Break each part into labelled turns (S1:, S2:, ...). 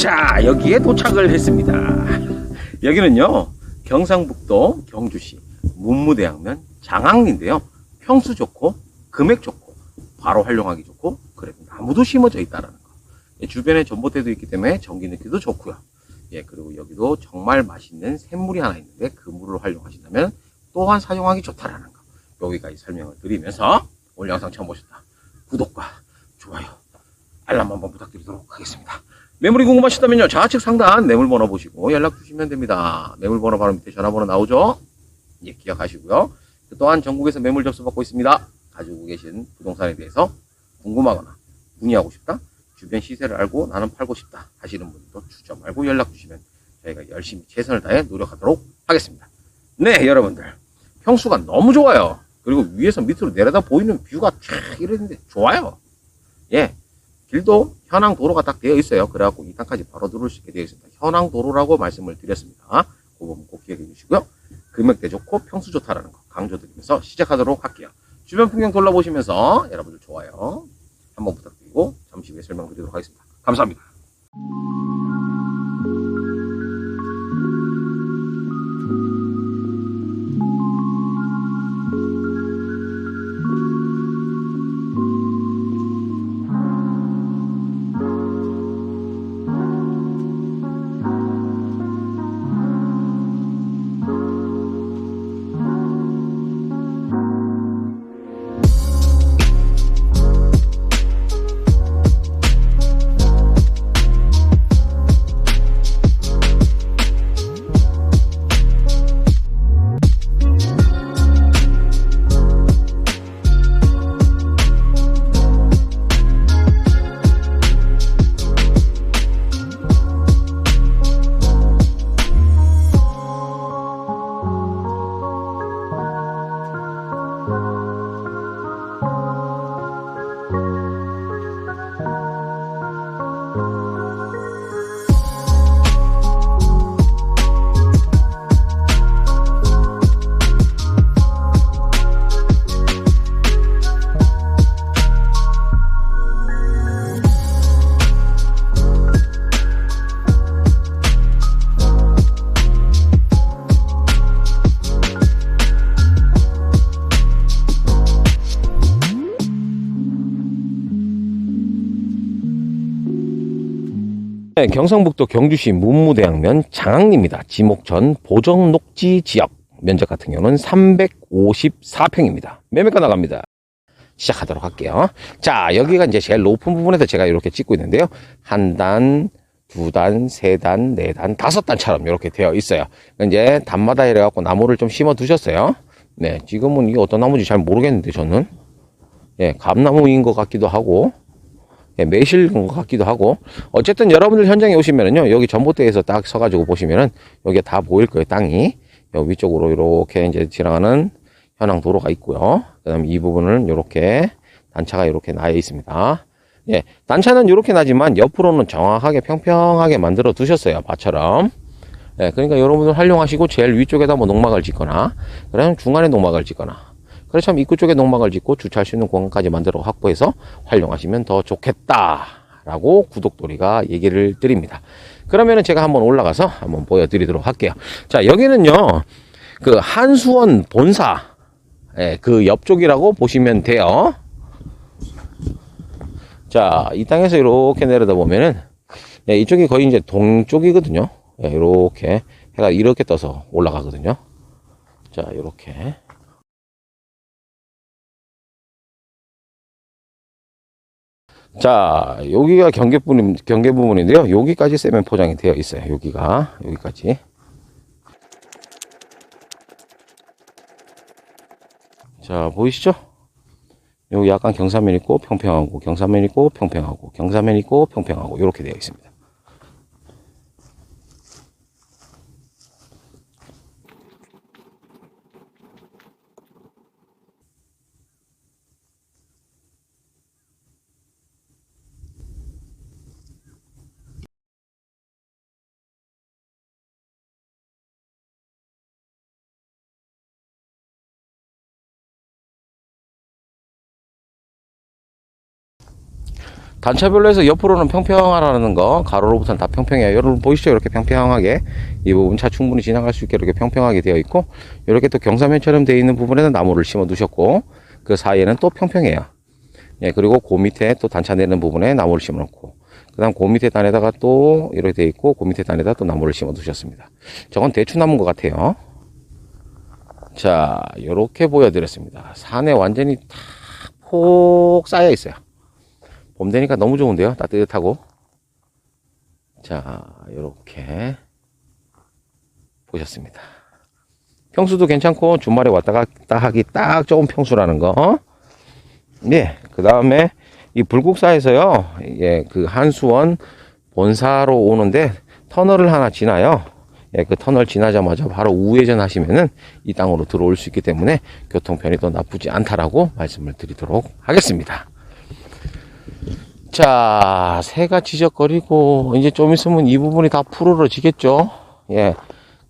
S1: 자, 여기에 도착을 했습니다. 여기는요, 경상북도 경주시 문무대학면 장항리인데요. 평수 좋고, 금액 좋고, 바로 활용하기 좋고, 그래 나무도 심어져 있다라는 거. 예, 주변에 전봇대도 있기 때문에 전기 넣기도 좋고요. 예, 그리고 여기도 정말 맛있는 샘물이 하나 있는데 그 물을 활용하신다면 또한 사용하기 좋다라는 거. 여기까지 설명을 드리면서 오늘 영상 처음 보셨다. 구독과 좋아요, 알람 한번 부탁드리도록 하겠습니다. 매물이 궁금하시다면요. 좌측 상단 매물 번호 보시고 연락 주시면 됩니다. 매물 번호 바로 밑에 전화번호 나오죠? 예, 기억하시고요. 또한 전국에서 매물 접수받고 있습니다. 가지고 계신 부동산에 대해서 궁금하거나 문의하고 싶다. 주변 시세를 알고 나는 팔고 싶다 하시는 분도 주저 말고 연락 주시면 저희가 열심히 최선을 다해 노력하도록 하겠습니다. 네, 여러분들. 평수가 너무 좋아요. 그리고 위에서 밑으로 내려다 보이는 뷰가 쫙 이러는데 좋아요. 예. 길도 현황 도로가 딱 되어 있어요. 그래갖고 이 땅까지 바로 들어올 수 있게 되어 있습니다. 현황 도로라고 말씀을 드렸습니다. 그 부분 꼭 기억해 주시고요. 금액대 좋고 평수 좋다라는 거 강조드리면서 시작하도록 할게요. 주변 풍경 둘러보시면서 여러분들 좋아요. 한번 부탁드리고 잠시 후에 설명드리도록 하겠습니다. 감사합니다. 네, 경상북도 경주시 문무대학면 장항리입니다. 지목전 보정녹지 지역 면적 같은 경우는 354평입니다. 매매가 나갑니다. 시작하도록 할게요. 자, 여기가 이제 제일 높은 부분에서 제가 이렇게 찍고 있는데요. 한 단, 두 단, 세 단, 네 단, 다섯 단처럼 이렇게 되어 있어요. 이제 단마다 이래갖고 나무를 좀 심어 두셨어요. 네, 지금은 이게 어떤 나무인지 잘 모르겠는데 저는. 예, 감나무인 것 같기도 하고, 예, 매실 것 같기도 하고. 어쨌든 여러분들 현장에 오시면은요 여기 전봇대에서 딱 서가지고 보시면은 여기 다 보일 거예요 땅이. 여기 위쪽으로 이렇게 이제 지나가는 현황 도로가 있고요. 그다음에 이 부분은 이렇게 단차가 이렇게 나여 있습니다. 예 단차는 이렇게 나지만 옆으로는 정확하게 평평하게 만들어 두셨어요 밭처럼. 예 그러니까 여러분들 활용하시고 제일 위쪽에다 뭐 농막을 짓거나 그다음 중간에 농막을 짓거나 그래서 참 입구 쪽에 농막을 짓고 주차할 수 있는 공간까지 만들어 확보해서 활용하시면 더 좋겠다라고 구독돌이가 얘기를 드립니다. 그러면은 제가 한번 올라가서 한번 보여드리도록 할게요. 자, 여기는요, 그 한수원 본사, 예, 그 옆쪽이라고 보시면 돼요. 자, 이 땅에서 이렇게 내려다 보면은, 예, 이쪽이 거의 이제 동쪽이거든요. 예, 이렇게 해가 이렇게 떠서 올라가거든요. 자, 이렇게. 자, 여기가 경계 부분, 경계 부분인데요. 여기까지 세면 포장이 되어 있어요. 여기가, 여기까지. 자, 보이시죠? 여기 약간 경사면 있고 평평하고, 경사면 있고 평평하고, 경사면 있고 평평하고, 이렇게 되어 있습니다. 단차별로 해서 옆으로는 평평하라는 거, 가로로부터는 다 평평해요. 여러분 보이시죠? 이렇게 평평하게. 이 부분 차 충분히 지나갈 수 있게 이렇게 평평하게 되어 있고, 이렇게 또 경사면처럼 되어 있는 부분에는 나무를 심어 두셨고, 그 사이에는 또 평평해요. 예, 그리고 그 밑에 또 단차 내는 부분에 나무를 심어 놓고, 그 다음 그 밑에 단에다가 또 이렇게 되어 있고, 그 밑에 단에다 또 나무를 심어 두셨습니다. 저건 대추나무인 것 같아요. 자, 요렇게 보여드렸습니다. 산에 완전히 다폭 쌓여 있어요. 봄 되니까 너무 좋은데요. 따뜻하고. 자, 요렇게 보셨습니다. 평수도 괜찮고 주말에 왔다 갔다 하기 딱 좋은 평수라는 거. 네, 그 다음에 이 불국사에서요, 예, 그 한수원 본사로 오는데 터널을 하나 지나요. 예, 그 터널 지나자마자 바로 우회전 하시면은 이 땅으로 들어올 수 있기 때문에 교통편이 또 나쁘지 않다라고 말씀을 드리도록 하겠습니다. 자, 새가 지적거리고 이제 좀 있으면 이 부분이 다 푸르러지겠죠. 예.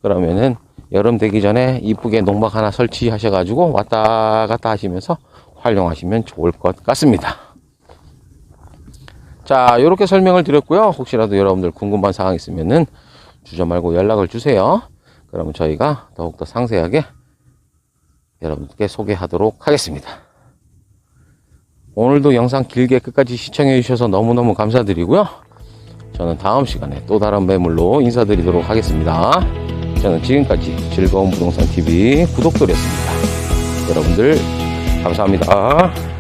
S1: 그러면은 여름 되기 전에 이쁘게 농막 하나 설치하셔가지고 왔다 갔다 하시면서 활용하시면 좋을 것 같습니다. 자, 이렇게 설명을 드렸고요. 혹시라도 여러분들 궁금한 사항 있으면은 주저 말고 연락을 주세요. 그러면 저희가 더욱더 상세하게 여러분께 소개하도록 하겠습니다. 오늘도 영상 길게 끝까지 시청해 주셔서 너무너무 감사드리고요. 저는 다음 시간에 또 다른 매물로 인사드리도록 하겠습니다. 저는 지금까지 즐거운 부동산 TV 구독돌이었습니다. 여러분들 감사합니다.